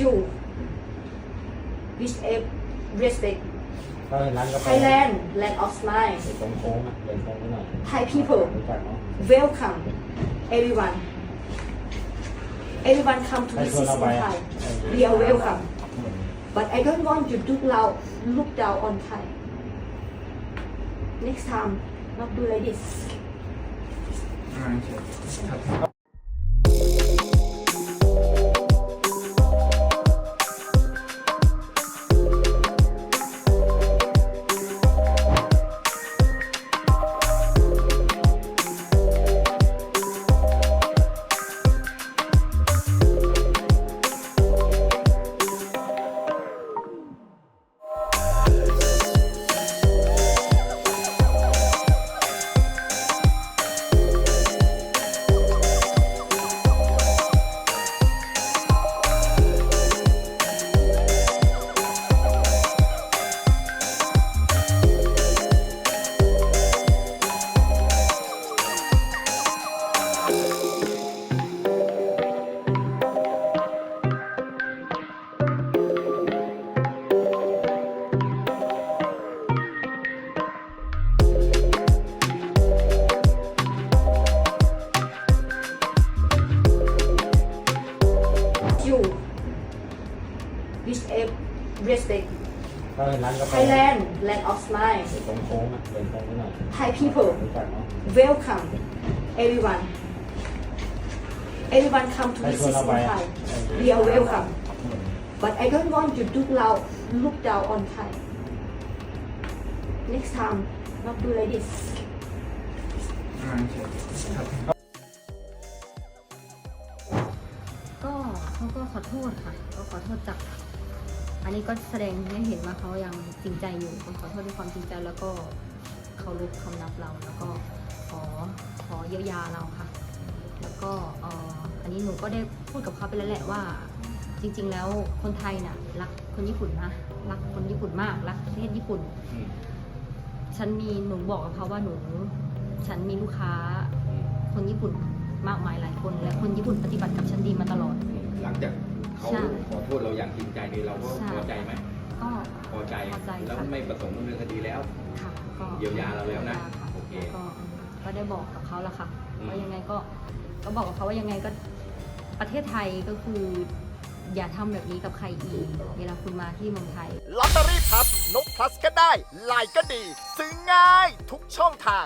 you which a- respect ก็เห็นร้านกาแฟ Thailand land of smile อยู่ตรงโค้งอ่ะเดินโค้งไปหน่อย Thai people รู้จักเนาะ welcome everyone everyone come to ใคร visit ชวนเรา in ไป Thai we are welcome but I don't want you to look down look down on Thai next time not do like this ยู which a- respect ก็เห็นร้านกาแฟ Thailand land of smile อยู่ตรงโค้งอะเดินโค้งไปหน่อย Thai people รู้จักเนาะ welcome everyone everyone come to ใครชวน visit เรา in ไป Thai we are welcome but I don't want you to look down look down on Thai next time not do like this ก็เขาก็ขอโทษค่ะ ก็ขอโทษจาก อันนี้ก็แสดงให้เห็นว่าเขายังจริงใจอยู่ก็ขอโทษด้วยความจริงใจแล้วก็เคารพคำนับเราแล้วก็ขอขอเยียวยาเราค่ะ แล้วก็เอ่ออันนี้หนูก็ได้พูดกับเขาไปแล้วแหละว่า จริง ๆ แล้วคนไทยน่ะรักคนญี่ปุ่นนะรักคนญี่ปุ่นมากรักประเทศญี่ปุ่น ฉันมีหนูบอกกับเขาว่าหนูฉันมีลูกค้าคนญี่ปุ่นมากมายหลายคน และคนญี่ปุ่นปฏิบัติกับฉันดีมาตลอด หลังจาก เขาใช่ขอโทษเราอย่างจริงใจนี่เราก็ใช่พอใจไหมก็พอใจพอใจแล้วค่ะไม่ประสงค์ดำเนินคดีแล้วค่ะก็เยียวยาเราแล้วนะยียยค่โอเคก็ก็ได้บอกกับเขาแล้วค่ะอืมว่ายังไงก็ก็บอกกับเขาว่ายังไงก็ประเทศไทยก็คืออย่าทำแบบนี้กับใครอีก เวลาคุณมาที่เมืองไทยลอตเตอรี่พับนกพลัสก็ได้ไลน์ก็ดี ซื้อง่ายทุกช่องทาง